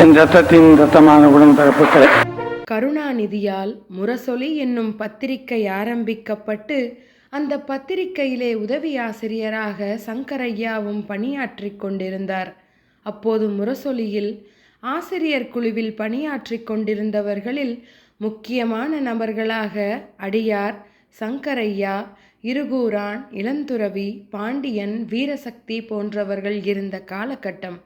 என் ரத்தத்தின் ரத்தமான உடன்பிறப்புகளே கருணாநிதியால் முரசொலி என்னும் பத்திரிகை ஆரம்பிக்கப்பட்டு அந்த பத்திரிகையிலே உதவி ஆசிரியராக சங்கரையாவும் பணியாற்றி கொண்டிருந்தார். அப்போது முரசொலியில் ஆசிரியர் குழுவில் பணியாற்றிக் கொண்டிருந்தவர்களில் முக்கியமான நபர்களாக அடியார் சங்கரையா இருகூரான் இளந்துறவி பாண்டியன் வீரசக்தி போன்றவர்கள் இருந்த காலகட்டம்.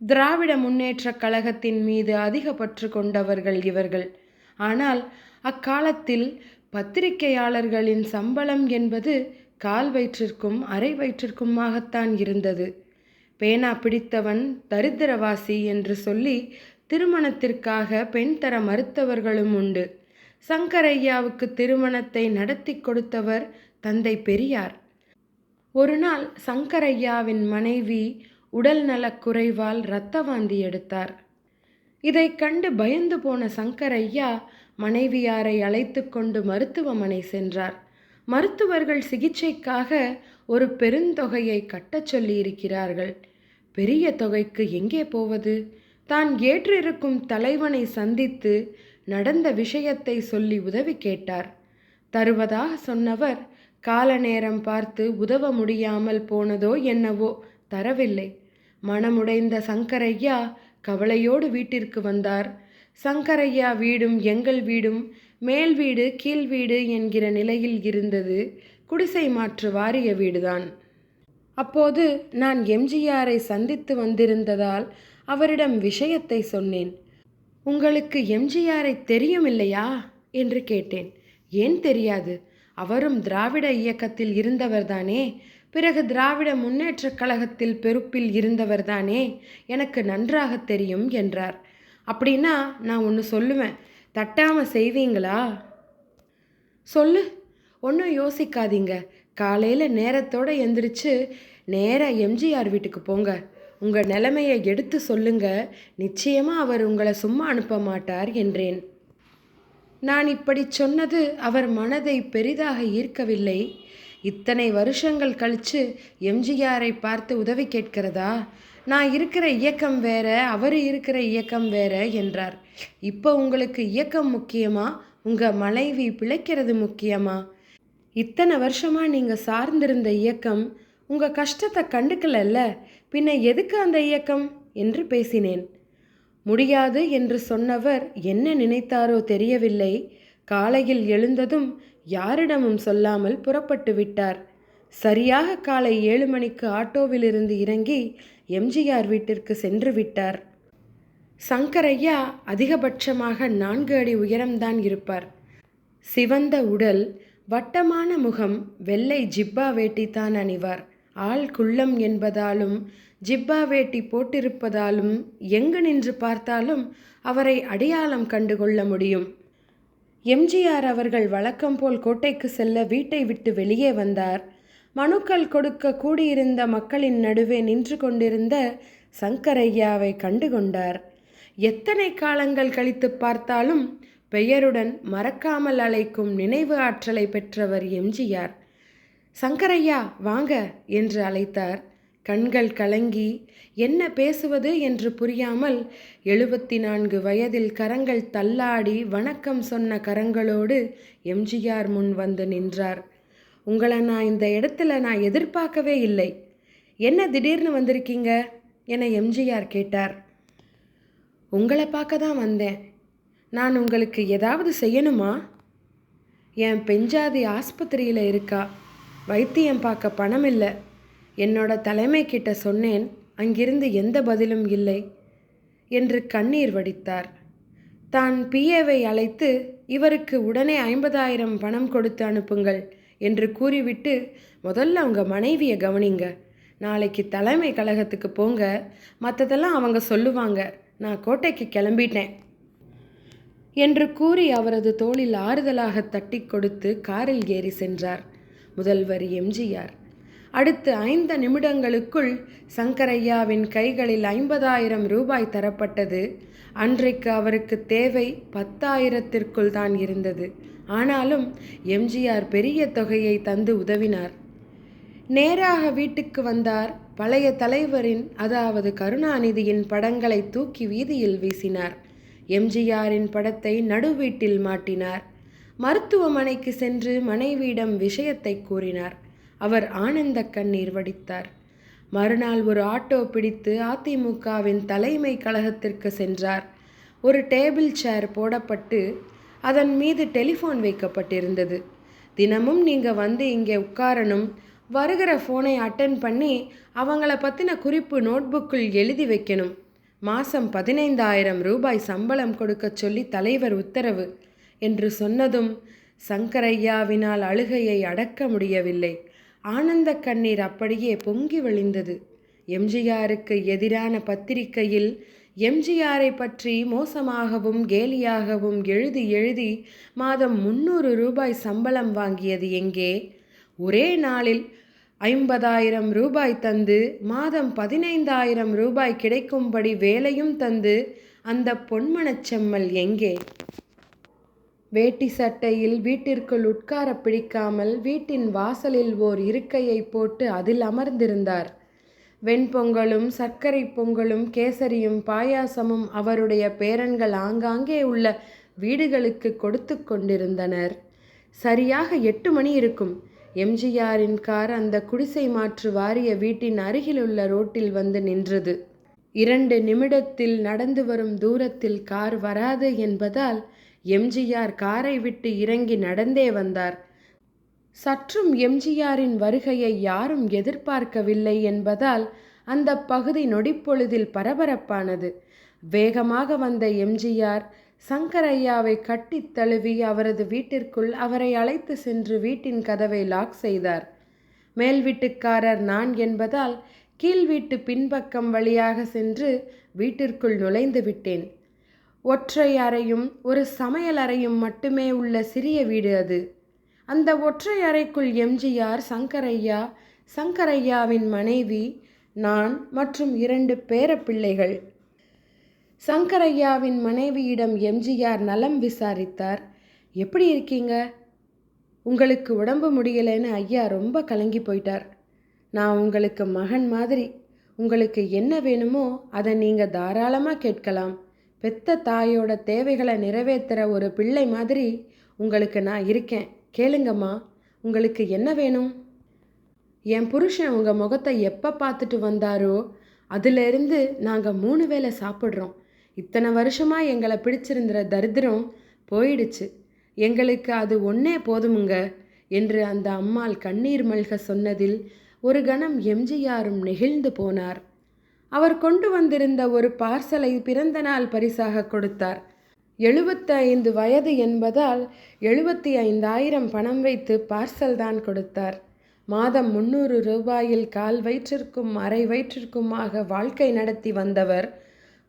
திராவிட முன்னேற்றக் கழகத்தின் மீது அதிக பற்று கொண்டவர்கள் இவர்கள். ஆனால் அக்காலத்தில் பத்திரிகையாளர்களின் சம்பளம் என்பது கால் வயிற்றிற்கும் அரை வயிற்றிற்குமாகத்தான் இருந்தது. பேனா பிடித்தவன் தரித்திரவாசி என்று சொல்லி திருமணத்திற்காக பெண் தர மறுத்தவர்களும் உண்டு. சங்கரையாவுக்கு திருமணத்தை நடத்தி கொடுத்தவர் தந்தை பெரியார். ஒரு நாள் சங்கரையாவின் மனைவி உடல் நலக் குறைவால் இரத்த வாந்தி எடுத்தார். இதை கண்டு பயந்து போன சங்கரையா மனைவியாரை அழைத்து கொண்டு மருத்துவமனை சென்றார். மருத்துவர்கள் சிகிச்சைக்காக ஒரு பெருந்தொகையை கட்டச் சொல்லியிருக்கிறார்கள். பெரிய தொகைக்கு எங்கே போவது? தான் ஏற்றிருக்கும் தலைவனை சந்தித்து நடந்த விஷயத்தை சொல்லி உதவி கேட்டார். தருவதாக சொன்னவர் கால நேரம் பார்த்து உதவ முடியாமல் போனதோ என்னவோ தரவில்லை. மனமுடைந்த சங்கரையா கவலையோடு வீட்டிற்கு வந்தார். சங்கரையா வீடும் எங்கள் வீடும் மேல் வீடு கீழ் வீடு என்கிற நிலையில் இருந்தது. குடிசை மாற்று வாரிய வீடுதான். அப்போது நான் எம்ஜிஆரை சந்தித்து வந்திருந்ததால் அவரிடம் விஷயத்தை சொன்னேன். உங்களுக்கு எம்ஜிஆரை தெரியும் இல்லையா என்று கேட்டேன். ஏன் தெரியாது? அவரும் திராவிட இயக்கத்தில் இருந்தவர்தானே. பிறகு திராவிட முன்னேற்றக் கழகத்தில் பெருப்பில் இருந்தவர்தானே எனக்கு நன்றாக தெரியும் என்றார். அப்படின்னா நான் ஒன்று சொல்லுவேன். தட்டாமல் செய்வீங்களா? சொல்லு. ஒன்றும் யோசிக்காதீங்க. காலையில் நேரத்தோடு எந்திரிச்சு நேராக எம்ஜிஆர் வீட்டுக்கு போங்க. உங்கள் நிலைமையை எடுத்து சொல்லுங்க. நிச்சயமாக அவர் உங்களை சும்மா அனுப்ப மாட்டார் என்றேன். நான் இப்படி சொன்னது அவர் மனதை பெரிதாக ஈர்க்கவில்லை. இத்தனை வருஷங்கள் கழிச்சு எம்ஜிஆரை பார்த்து உதவி கேட்கிறதா? நான் இருக்கிற இயக்கம் வேற அவர் இருக்கிற இயக்கம் வேற என்றார். இப்போ உங்களுக்கு இயக்கம் முக்கியமா? உங்கள் மனைவி பிழைக்கிறது முக்கியமா? இத்தனை வருஷமாக நீங்கள் சார்ந்திருந்த இயக்கம் உங்கள் கஷ்டத்தை கண்டுக்கலல்ல? பின்ன எதுக்கு அந்த இயக்கம்? என்று பேசினேன். முடியாது என்று சொன்னவர் என்ன நினைத்தாரோ தெரியவில்லை. காலையில் எழுந்ததும் யாரிடமும் சொல்லாமல் புறப்பட்டு விட்டார். சரியாக காலை ஏழு மணிக்கு ஆட்டோவிலிருந்து இறங்கி எம்ஜிஆர் வீட்டிற்கு சென்று விட்டார். சங்கரையா அதிகபட்சமாக நான்கு அடி உயரம்தான் இருப்பார். சிவந்த உடல் வட்டமான முகம் வெள்ளை ஜிப்பா வேட்டி தான் அணிவார். ஆள் குள்ளம் என்பதாலும் ஜிப்பா வேட்டி போட்டிருப்பதாலும் எங்கு நின்று பார்த்தாலும் அவரை அடையாளம் கண்டுகொள்ள முடியும். எம்ஜிஆர் அவர்கள் வழக்கம் போல் கோட்டைக்கு செல்ல வீட்டை விட்டு வெளியே வந்தார். மனுக்கள் கொடுக்க கூடியிருந்த மக்களின் நடுவே நின்று கொண்டிருந்த சங்கரையாவை கண்டுகொண்டார். எத்தனை காலங்கள் கழித்து பார்த்தாலும் பெயருடன் மறக்காமல் அழைக்கும் நினைவு ஆற்றலை பெற்றவர் எம்ஜிஆர். சங்கரையா வாங்க என்று அழைத்தார். கண்கள் கலங்கி என்ன பேசுவது? என்று புரியாமல் எழுபத்தி நான்கு வயதில் கரங்கள் தள்ளாடி வணக்கம் சொன்ன கரங்களோடு எம்ஜிஆர் முன் வந்து நின்றார். உங்களை நான் இந்த இடத்துல நான் எதிர்பார்க்கவே இல்லை. என்ன திடீர்னு வந்திருக்கீங்க? என எம்ஜிஆர் கேட்டார். உங்களை பார்க்க தான் வந்தேன். நான் உங்களுக்கு ஏதாவது செய்யணுமா? என் பெஞ்சாதி ஆஸ்பத்திரியில் இருக்கா. வைத்தியம் பார்க்க பணம் இல்லை. என்னோட தலைமை கிட்ட சொன்னேன் அங்கிருந்து எந்த பதிலும் இல்லை என்று கண்ணீர் வடித்தார். தான் பிஏவை அழைத்து இவருக்கு உடனே ஐம்பதாயிரம் பணம் கொடுத்து அனுப்புங்கள் என்று கூறிவிட்டு முதல்ல உங்கள் மனைவியை கவனிங்க. நாளைக்கு தலைமை கழகத்துக்கு போங்க. மற்றதெல்லாம் அவங்க சொல்லுவாங்க. நான் கோட்டைக்கு கிளம்பிட்டேன் என்று கூறி அவரது தோளில் ஆறுதலாக தட்டி கொடுத்து காரில் ஏறி சென்றார் முதல்வர் எம்ஜிஆர். அடுத்து ஐந்து நிமிடங்களுக்குள் சங்கரையாவின் கைகளில் ஐம்பதாயிரம் ரூபாய் தரப்பட்டது. அன்றைக்கு அவருக்கு தேவை பத்தாயிரத்திற்குள் தான் இருந்தது. ஆனாலும் எம்ஜிஆர் பெரிய தொகையை தந்து உதவினார். நேராக வீட்டுக்கு வந்தார். பழைய தலைவரின் அதாவது கருணாநிதியின் படங்களை தூக்கி வீதியில் வீசினார். எம்ஜிஆரின் படத்தை நடுவீட்டில் மாட்டினார். மருத்துவமனைக்கு சென்று மனைவியிடம் விஷயத்தை கூறினார். அவர் ஆனந்த கண்ணீர் வடித்தார். மறுநாள் ஒரு ஆட்டோ பிடித்து அதிமுகவின் தலைமை கழகத்திற்கு சென்றார். ஒரு டேபிள் சேர் போடப்பட்டு அதன் மீது டெலிஃபோன் வைக்கப்பட்டிருந்தது. தினமும் நீங்கள் வந்து இங்கே உட்காரணும். வருகிற ஃபோனை அட்டன் பண்ணி அவங்கள பற்றின குறிப்பு நோட்புக்கில் எழுதி வைக்கணும். மாதம் பதினைந்தாயிரம் ரூபாய் சம்பளம் கொடுக்க சொல்லி தலைவர் உத்தரவு என்று சொன்னதும் சங்கரையாவினால் அழுகையை அடக்க முடியவில்லை. ஆனந்த கண்ணீர் அப்படியே பொங்கி வழிந்தது. எம்ஜிஆருக்கு எதிரான பத்திரிகையில் எம்ஜிஆரை பற்றி மோசமாகவும் கேலியாகவும் எழுதி எழுதி மாதம் முன்னூறு ரூபாய் சம்பளம் வாங்கியது எங்கே? ஒரே நாளில் ஐம்பதாயிரம் ரூபாய் தந்து மாதம் பதினைந்தாயிரம் ரூபாய் கிடைக்கும்படி வேலையும் தந்து அந்த பொன்மனச்செம்மல் எங்கே? வேட்டி சட்டையில் வீட்டிற்குள் உட்கார பிடிக்காமல் வீட்டின் வாசலில் ஓர் இருக்கையை போட்டு அதில் அமர்ந்திருந்தார். வெண்பொங்கலும் சர்க்கரை பொங்கலும் கேசரியும் பாயாசமும் அவருடைய பேரன்கள் ஆங்காங்கே உள்ள வீடுகளுக்கு கொடுத்து கொண்டிருந்தனர். சரியாக எட்டு மணி இருக்கும். எம்ஜிஆரின் கார் அந்த குடிசை மாற்று வாரிய வீட்டின் அருகிலுள்ள ரோட்டில் வந்து நின்றது. இரண்டு நிமிடத்தில் நடந்து வரும் தூரத்தில் கார் வராது என்பதால் எம்ஜிஆர் காரை விட்டு இறங்கி நடந்தே வந்தார். சற்றும் எம்ஜிஆரின் வருகையை யாரும் எதிர்பார்க்கவில்லை என்பதால் அந்த பகுதி நொடிப்பொழுதில் பரபரப்பானது. வேகமாக வந்த எம்ஜிஆர் சங்கரையாவை கட்டித் தழுவி அவரது வீட்டிற்குள் அவரை அழைத்து சென்று வீட்டின் கதவை லாக் செய்தார். மேல் வீட்டுக்காரர் நான் என்பதால் கீழ் வீட்டு பின்பக்கம் வழியாக சென்று வீட்டிற்குள் நுழைந்து விட்டேன். ஒற்றை அறையும் ஒரு சமையல் அறையும் மட்டுமே உள்ள சிறிய வீடு அது. அந்த ஒற்றை அறைக்குள் எம்ஜிஆர் சங்கரையா சங்கரையாவின் மனைவி நான் மற்றும் இரண்டு பேரப்பிள்ளைகள் சங்கரையாவின் மனைவியிடம் எம்ஜிஆர் நலம் விசாரித்தார். எப்படி இருக்கீங்க? உங்களுக்கு உடம்பு முடியலைன்னு ஐயா ரொம்ப கலங்கி போயிட்டார். நான் உங்களுக்கு மகன் மாதிரி. உங்களுக்கு என்ன வேணுமோ அதை நீங்கள் தாராளமாக கேட்கலாம். பெத்த தாயோட தேவைகளை நிறைவேற்றுற ஒரு பிள்ளை மாதிரி உங்களுக்கு நான் இருக்கேன். கேளுங்கம்மா உங்களுக்கு என்ன வேணும்? என் புருஷன் உங்கள் முகத்தை எப்போ பார்த்துட்டு வந்தாரோ அதிலிருந்து நாங்கள் மூணு வேளை சாப்பிட்றோம். இத்தனை வருஷமாக எங்களை பிடிச்சிருந்த தரித்திரம் போயிடுச்சு. எங்களுக்கு அது ஒன்றே போதுமுங்க என்று அந்த அம்மாள் கண்ணீர் மல்க சொன்னதில் ஒரு கணம் எம்ஜிஆரும் நெகிழ்ந்து போனார். அவர் கொண்டு வந்திருந்த ஒரு பார்சலை பிறந்த நாள் பரிசாக கொடுத்தார். எழுபத்தி ஐந்து வயது என்பதால் எழுபத்தி ஐந்தாயிரம் பணம் வைத்து பார்சல் தான் கொடுத்தார். மாதம் முன்னூறு ரூபாயில் கால் வயிற்றிற்கும் அரை வயிற்றிற்குமாக வாழ்க்கை நடத்தி வந்தவர்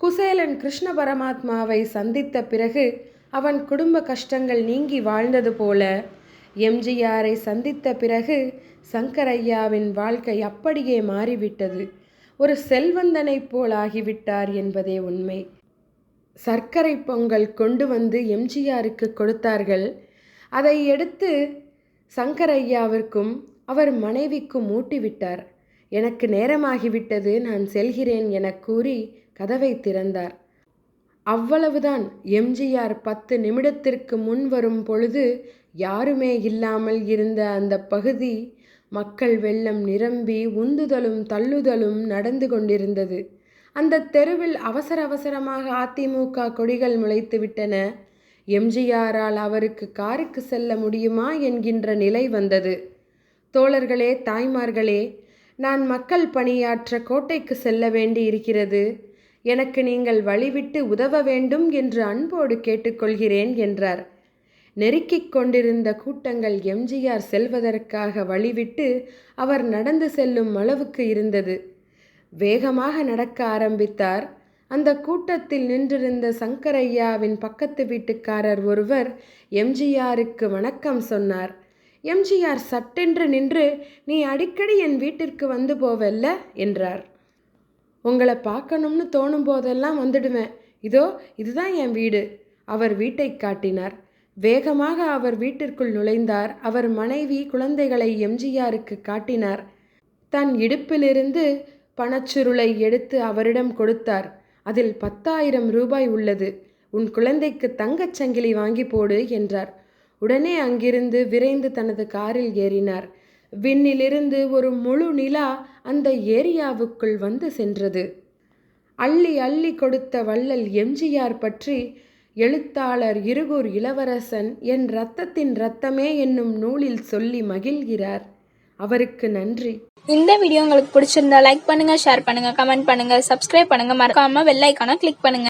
குசேலன் கிருஷ்ண பரமாத்மாவை சந்தித்த பிறகு அவன் குடும்ப கஷ்டங்கள் நீங்கி வாழ்ந்தது போல எம்ஜிஆரை சந்தித்த பிறகு சங்கரையாவின் வாழ்க்கை அப்படியே மாறிவிட்டது. ஒரு செல்வந்தனைப் போல் ஆகிவிட்டார் என்பதே உண்மை. சர்க்கரை பொங்கல் கொண்டு வந்து எம்ஜிஆருக்கு கொடுத்தார்கள். அதை எடுத்து சங்கரையாவிற்கும் அவர் மனைவிக்கும் ஊட்டிவிட்டார். எனக்கு நேரமாகிவிட்டது நான் செல்கிறேன் என கூறி கதவை திறந்தார். அவ்வளவுதான். எம்ஜிஆர் பத்து நிமிடத்திற்கு முன் வரும் பொழுது யாருமே இல்லாமல் இருந்த அந்த பகுதி மக்கள் வெள்ளம் நிரம்பி உந்துதலும் தள்ளுதலும் நடந்து கொண்டிருந்தது. அந்த தெருவில் அவசர அவசரமாக அதிமுக கொடிகள் முளைத்துவிட்டன எம்ஜிஆரால் அவருக்கு காருக்கு செல்ல முடியுமா என்கின்ற நிலை வந்தது. தோழர்களே தாய்மார்களே நான் மக்கள் பணியாற்ற கோட்டைக்கு செல்ல வேண்டி இருக்கிறது எனக்கு நீங்கள் வழிவிட்டு உதவ வேண்டும் என்று அன்போடு கேட்டுக்கொள்கிறேன் என்றார். நெருக்கிக் கொண்டிருந்த கூட்டங்கள் எம்ஜிஆர் செல்வதற்காக வழிவிட்டு அவர் நடந்து செல்லும் அளவுக்கு இருந்தது. வேகமாக நடக்க ஆரம்பித்தார். அந்த கூட்டத்தில் நின்றிருந்த சங்கரையாவின் பக்கத்து வீட்டுக்காரர் ஒருவர் எம்ஜிஆருக்கு வணக்கம் சொன்னார். எம்ஜிஆர் சட்டென்று நின்று நீ அடிக்கடி என் வீட்டிற்கு வந்து போவல்ல? என்றார். உங்களை பார்க்கணும்னு தோணும் போதெல்லாம் வந்துடுவேன். இதோ இதுதான் என் வீடு அவர் வீட்டை காட்டினார். வேகமாக அவர் வீட்டிற்குள் நுழைந்தார். அவர் மனைவி குழந்தைகளை எம்ஜிஆருக்கு காட்டினார். தன் இடுப்பிலிருந்து பணச்சுருளை எடுத்து அவரிடம் கொடுத்தார். அதில் பத்தாயிரம் ரூபாய் உள்ளது. உன் குழந்தைக்கு தங்கச் சங்கிலி வாங்கி போடு என்றார். உடனே அங்கிருந்து விரைந்து தனது காரில் ஏறினார். விண்ணிலிருந்து ஒரு முழு நிலா அந்த ஏரியாவுக்குள் வந்து சென்றது. அள்ளி அள்ளி கொடுத்த வள்ளல் எம்ஜிஆர் பற்றி எழுத்தாளர் இருகூர் இளவரசன் என் ரத்தத்தின் ரத்தமே என்னும் நூலில் சொல்லி மகிழ்கிறார். அவருக்கு நன்றி. இந்த வீடியோ உங்களுக்கு பிடிச்சிருந்தா லைக் பண்ணுங்க ஷேர் பண்ணுங்க கமெண்ட் பண்ணுங்க சப்ஸ்கிரைப் பண்ணுங்க. மறக்காம வெள்ளைக்கான கிளிக் பண்ணுங்க.